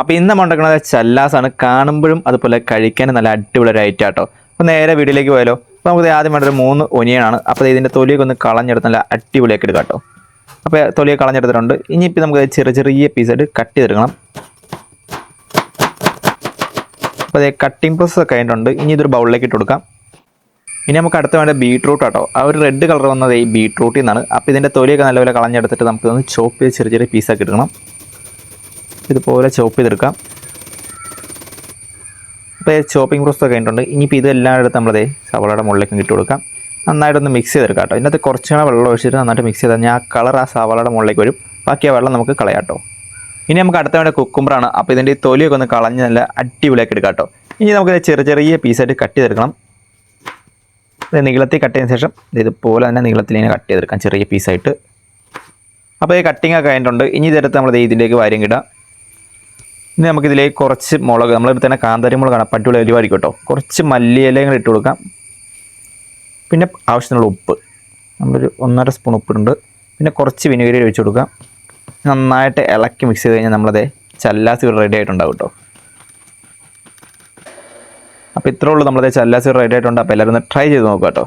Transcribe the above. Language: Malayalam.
അപ്പോൾ ഇന്ന് നമ്മൾ ഉണ്ടാക്കുന്നത് ചല്ലാസാണ്. കാണുമ്പോഴും അതുപോലെ കഴിക്കാനും നല്ല അടിപൊളി ഒരു ഐറ്റം ആട്ടോ. അപ്പോൾ നേരെ വീട്ടിലേക്ക് പോയാലോ? അപ്പോൾ നമുക്ക് ആദ്യം വേണ്ട ഒരു മൂന്ന് ഒനിയനാണ്. അപ്പോൾ ഇതിന്റെ തൊലിയൊക്കെ ഒന്ന് കളഞ്ഞെടുത്ത് നല്ല അടിപൊളിയൊക്കെ എടുക്കാം കേട്ടോ. അപ്പോൾ തൊലിയൊക്കെ കളഞ്ഞെടുത്തിട്ടുണ്ട്. ഇനിയിപ്പോൾ നമുക്ക് ചെറിയ ചെറിയ പീസായിട്ട് കട്ട് ചെയ്തെടുക്കണം. അപ്പോൾ അതേ കട്ടിംഗ് പ്രോസസ് ഒക്കെ ആയിട്ടുണ്ട് ഇനി ഇതൊരു ബൗളിലേക്ക് ഇട്ട് കൊടുക്കാം. ഇനി നമുക്ക് അടുത്ത വേണ്ട ബീട്രൂട്ട് ആട്ടോ. ആ ഒരു റെഡ് കളർ വന്നത് ഈ ബീട്രൂട്ടിൽ നിന്നാണ് അപ്പോൾ ഇതിന്റെ തൊലിയൊക്കെ നല്ലപോലെ കളഞ്ഞെടുത്തിട്ട് നമുക്കൊന്ന് ചോപ്പ് ചെയ്ത് ചെറിയ ചെറിയ പീസാക്കി എടുക്കണം. ഇതുപോലെ ചോപ്പ് ചെയ്തെടുക്കാം. ഇപ്പോൾ ചോപ്പിംഗ് പ്രോസസ് ഒക്കെ കഴിഞ്ഞിട്ടുണ്ട്. ഇനിയിപ്പോൾ ഇതെല്ലാം എടുത്ത് നമ്മളതേ സവാളയുടെ മുകളിലേക്ക് ഇട്ട് കൊടുക്കാം. നന്നായിട്ടൊന്ന് മിക്സ് ചെയ്തെടുക്കാം കേട്ടോ. ഇതിനകത്ത് കുറച്ചുകൂടെ വെള്ളം ഒഴിച്ചിട്ട് നന്നായിട്ട് മിക്സ് ചെയ്താൽ ഞാൻ ആ കളർ ആ സവാളയുടെ മുകളിലേക്ക് വരും. ബാക്കി ആ വെള്ളം നമുക്ക് കളയാം കേട്ടോ. ഇനി നമുക്ക് അടുത്ത വേണ്ട കുക്കുമ്പറാണ് അപ്പോൾ ഇതിന്റെ ഈ തൊലിയൊക്കെ ഒന്ന് കളഞ്ഞ് നല്ല അടിപൊളിയാക്കി എടുക്കാം കേട്ടോ. ഇനി നമുക്ക് ചെറിയ ചെറിയ പീസായിട്ട് കട്ട് ചെയ്തെടുക്കണം. ഇത് നീളത്തിൽ കട്ട് ചെയ്തതിന് ശേഷം ഇതുപോലെ തന്നെ നീളത്തിൽ ഇങ്ങനെ കട്ട് ചെയ്തെടുക്കാം. ചെറിയ പീസായിട്ട് അപ്പോൾ ഈ കട്ടിങ്ങൊക്കെ കഴിഞ്ഞിട്ടുണ്ട്. ഇനി ഇതെടുത്ത് നമ്മൾ ഇതിലേക്ക് വാര്യം കിടാം ഇനി നമുക്കിതിലേക്ക് കുറച്ച് മുളക് നമ്മളെടുത്ത് തന്നെ കാന്താരി മുളകാണ് പട്ടിയുള്ള എരിവായിരിക്കും കേട്ടോ. കുറച്ച് മല്ലിയിലയും ഇട്ട് കൊടുക്കാം. പിന്നെ ആവശ്യത്തിനുള്ള ഉപ്പ്. നമ്മളൊരു ഒന്നര സ്പൂൺ ഉപ്പിട്ടുണ്ട്. പിന്നെ കുറച്ച് വിനീഗരി ഒഴിച്ച് കൊടുക്കാം. നന്നായിട്ട് ഇളക്കി മിക്സ് ചെയ്ത് കഴിഞ്ഞാൽ നമ്മളത് ചല്ലാസി ഇവിടെ റെഡി ആയിട്ടുണ്ടാവും കേട്ടോ. അപ്പോൾ ഇത്രേ ഉള്ളൂ നമ്മളത് ചല്ലാസി റെഡി ആയിട്ടുണ്ട് അപ്പോൾ എല്ലാവരും ഒന്ന് ട്രൈ ചെയ്ത് നോക്കാം കേട്ടോ.